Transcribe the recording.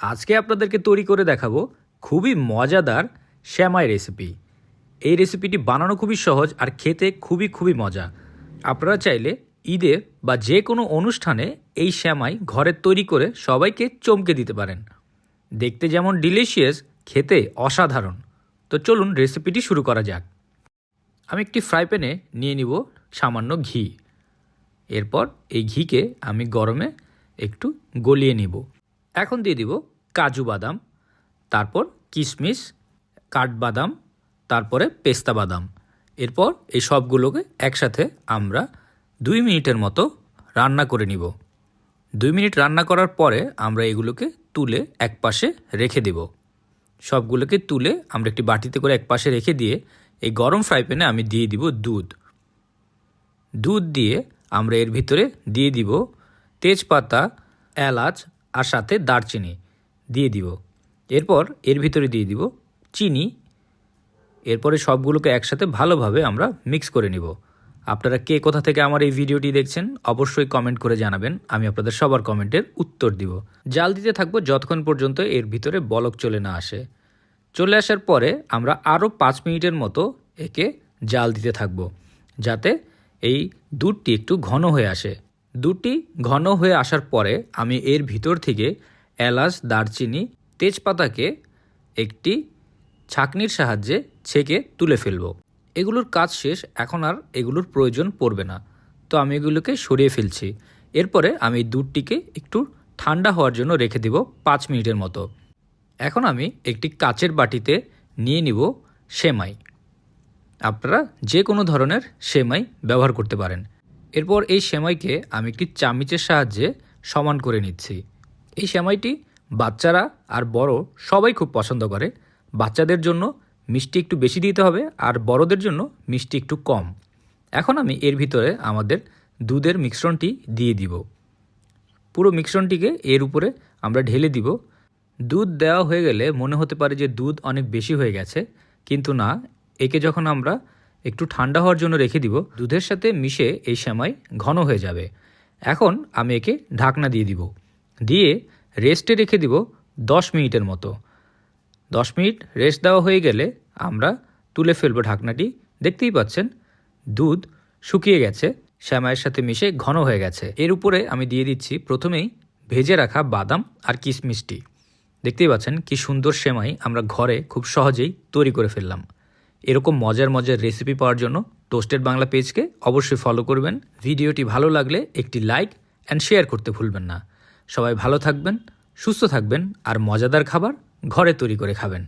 আজকে আপনাদেরকে তৈরি করে দেখাবো খুবই মজাদার শ্যামাই রেসিপি এই রেসিপিটি বানানো খুবই সহজ আর খেতে খুবই খুবই মজা। আপনারা চাইলে ঈদে বা যে কোনো অনুষ্ঠানে এই শ্যামাই ঘরে তৈরি করে সবাইকে চমকে দিতে পারেন। দেখতে যেমন ডিলিশিয়াস খেতে অসাধারণ। তো চলুন রেসিপিটি শুরু করা যাক। আমি একটি ফ্রাই প্যানে নিয়ে নিব সামান্য ঘি। এরপর এই ঘিকে আমি গরমে একটু গলিয়ে নিব। এখন দিয়ে দিব কাজু বাদাম, তারপর কিশমিশ, কাঠবাদাম, তারপরে পেস্তা বাদাম। এরপর এই সবগুলোকে একসাথে আমরা দুই মিনিটের মতো রান্না করে নিব। দুই মিনিট রান্না করার পরে আমরা এগুলোকে তুলে এক পাশে রেখে দেব। সবগুলোকে তুলে আমরা একটি বাটিতে করে এক পাশে রেখে দিয়ে এই গরম ফ্রাই প্যানে আমি দিয়ে দিব দুধ। দুধ দিয়ে আমরা এর ভিতরে দিয়ে দিব তেজপাতা, এলাচ আর সাথে দারচিনি দিয়ে দিব। এরপর এর ভিতরে দিয়ে দিব চিনি। এরপরে সবগুলোকে একসাথে ভালোভাবে আমরা মিক্স করে নিব। আপনারা কে কোথা থেকে আমার এই ভিডিওটি দেখছেন অবশ্যই কমেন্ট করে জানাবেন। আমি আপনাদের সবার কমেন্টের উত্তর দিব। জাল দিতে থাকব যতক্ষণ পর্যন্ত এর ভিতরে বলক চলে না আসে। চলে আসার পরে আমরা আরও পাঁচ মিনিটের মতো একে জাল দিতে থাকব। যাতে এই দুধটি একটু ঘন হয়ে আসে। দুধটি ঘন হয়ে আসার পরে আমি এর ভিতর থেকে এলাচ, দারচিনি, তেজপাতাকে একটি ছাকনির সাহায্যে ছেঁকে তুলে ফেলব। এগুলোর কাজ শেষ, এখন আর এগুলোর প্রয়োজন পড়বে না। তো আমি এগুলোকে সরিয়ে ফেলছি। এরপরে আমি দুধটিকে একটু ঠান্ডা হওয়ার জন্য রেখে দিব পাঁচ মিনিটের মতো। এখন আমি একটি কাচের বাটিতে নিয়ে নিব সেমাই। আপনারা যে কোনো ধরনের সেমাই ব্যবহার করতে পারেন। এরপর এই সেমাইকে আমি একটি চামিচের সাহায্যে সমান করে নিচ্ছি। এই সেমাইটি বাচ্চারা আর বড় সবাই খুব পছন্দ করে। বাচ্চাদের জন্য মিষ্টি একটু বেশি দিতে হবে আর বড়দের জন্য মিষ্টি একটু কম। এখন আমি এর ভিতরে আমাদের দুধের মিশ্রণটি দিয়ে দিব। পুরো মিশ্রণটিকে এর উপরে আমরা ঢেলে দিব। দুধ দেওয়া হয়ে গেলে মনে হতে পারে যে দুধ অনেক বেশি হয়ে গেছে, কিন্তু না। একে যখন আমরা একটু ঠান্ডা হওয়ার জন্য রেখে দিব। দুধের সাথে মিশে এই সেমাই ঘন হয়ে যাবে। এখন আমি একে ঢাকনা দিয়ে দিব। দিয়ে রেস্টে রেখে দিব দশ মিনিটের মতো। দশ মিনিট রেস্ট দেওয়া হয়ে গেলে আমরা তুলে ফেলব ঢাকনাটি। দেখতেই পাচ্ছেন, দুধ শুকিয়ে গেছে, শ্যামাইয়ের সাথে মিশে ঘন হয়ে গেছে। এর উপরে আমি দিয়ে দিচ্ছি প্রথমেই ভেজে রাখা বাদাম আর কিশমিশটি। দেখতেই পাচ্ছেন কি সুন্দর সেমাই আমরা ঘরে খুব সহজেই তৈরি করে ফেললাম। এরকম মজার মজার রেসিপি পাওয়ার জন্য টোস্টেড বাংলা পেজকে অবশ্যই ফলো করবেন। ভিডিওটি ভালো লাগলে একটি লাইক অ্যান্ড শেয়ার করতে ভুলবেন না। সবাই ভালো থাকবেন, সুস্থ থাকবেন আর মজাদার খাবার ঘরে তৈরি করে খাবেন।